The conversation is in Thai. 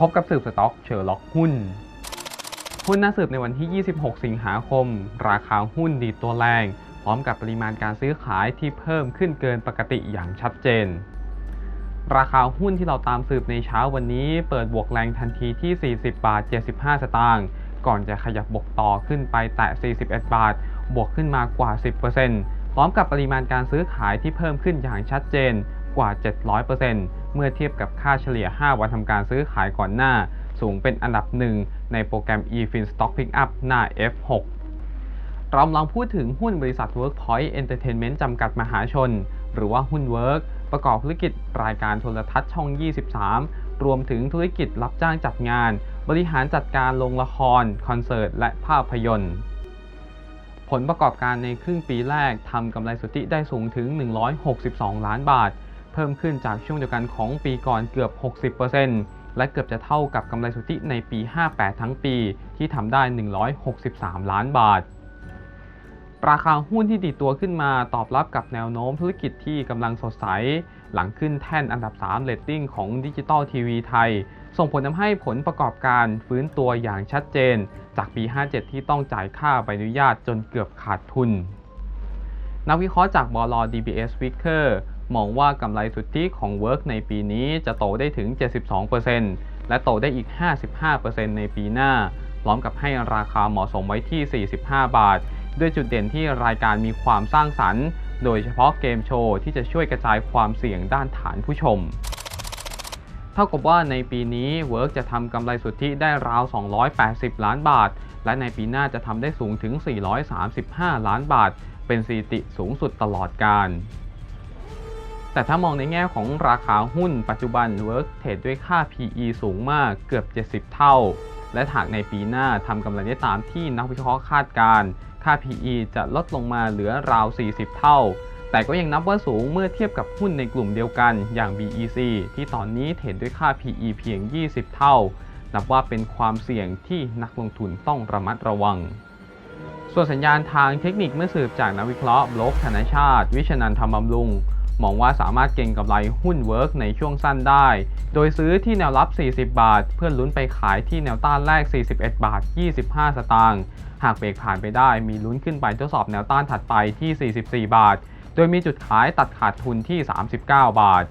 พบกับสืบสต็อกเชอร์ล็อกหุ้น หุ้นน่าสืบในวันที่ 26 สิงหาคม ราคาหุ้นดีตัวแรง พร้อมกับปริมาณการซื้อขายที่เพิ่มขึ้นเกินปกติอย่างชัดเจน ราคาหุ้นที่เราตามสืบในเช้าวันนี้ เปิดบวกแรงทันทีที่ 40 บาท 75 สตางค์ก่อนจะขยับบวกต่อขึ้นไปแตะ 41 บาท บวกขึ้นมากว่า 10%พร้อมกับปริมาณการซื้อขายที่เพิ่มขึ้นอย่างชัดเจนกว่า 700% เมื่อเทียบกับค่าเฉลี่ย 5 วันทำการซื้อขายก่อนหน้า สูงเป็นอันดับหนึ่งในโปรแกรม eFin Stock Pickup หน้า F6 เราลองพูดถึงหุ้นบริษัท Workpoint Entertainment จำกัดมหาชน หรือว่าหุ้น Work ประกอบธุรกิจรายการโทรทัศน์ช่อง 23 รวมถึงธุรกิจรับจ้างจัดงาน บริหารจัดการโรงละคร คอนเสิร์ต และภาพยนตร์ ผลประกอบการในครึ่งปีแรกทำกำไรสุทธิได้สูงถึง 162 ล้านบาท เพิ่มขึ้นจากช่วงเดียวกันของปีก่อนเกือบ 60%และเกือบจะเท่ากับกำไรสุทธิในปี 58 ทั้งปีที่ทำได้ 163 ล้านบาท ราคาหุ้นที่ดีดตัวขึ้นมาตอบรับกับแนวโน้มธุรกิจที่กำลังสดใส หลังขึ้นแท่นอันดับ3เรตติ้งของดิจิตอลทีวีไทย ส่งผลทำให้ผลประกอบการฟื้นตัวอย่างชัดเจน จากปี 57 ที่ต้องจ่ายค่าใบอนุญาตจนเกือบขาดทุนนักวิเคราะห์จากบล DBS Wicker มองว่ากำไรสุทธิของ Work ในปีนี้จะโตได้ถึง 72%และโตได้อีก 55%ในปีหน้า พร้อมกับให้ราคาเหมาะสมไว้ที่ 45 บาท ด้วยจุดเด่นที่รายการมีความสร้างสรรค์ โดยเฉพาะเกมโชว์ที่จะช่วยกระจายความเสี่ยงด้านฐานผู้ชม เท่ากับว่าในปีนี้ Work จะทำกำไรสุทธิได้ราว 280 ล้านบาท และในปีหน้าจะทำได้สูงถึง 435 ล้านบาท เป็นสถิติสูงสุดตลอดการ แต่ถ้ามองในแง่ของราคาหุ้นปัจจุบัน Work เทรดด้วยค่า PE สูงมากเกือบ 70 เท่า และหากในปีหน้าทำกำไรได้ตามที่นักวิเคราะห์คาดการณ์ค่า PE จะลดลงมาเหลือราว 40 เท่า แต่ก็ยังนับว่าสูงเมื่อเทียบกับหุ้นในกลุ่มเดียวกันอย่าง BEC ที่ตอนนี้เทรดด้วยค่า PE เพียง 20 เท่า นับว่าเป็นความเสี่ยงที่นักลงทุนต้องระมัดระวังส่วนสัญญาณทางเทคนิคเมื่อสืบจากนักวิเคราะห์บล็อกธนชาติ วิชนันทำบำรุง มองว่าสามารถเก่งกำไรหุ้นเวิร์กในช่วงสั้นได้ โดยซื้อที่แนวรับ 40 บาท เพื่อลุ้นไปขายที่แนวต้านแรก 41 บาท 25 สตางค์ หากเบรกผ่านไปได้มีลุ้นขึ้นไปทดสอบแนวต้านถัดไปที่ 44 บาท โดยมีจุดขายตัดขาดทุนที่ 39 บาท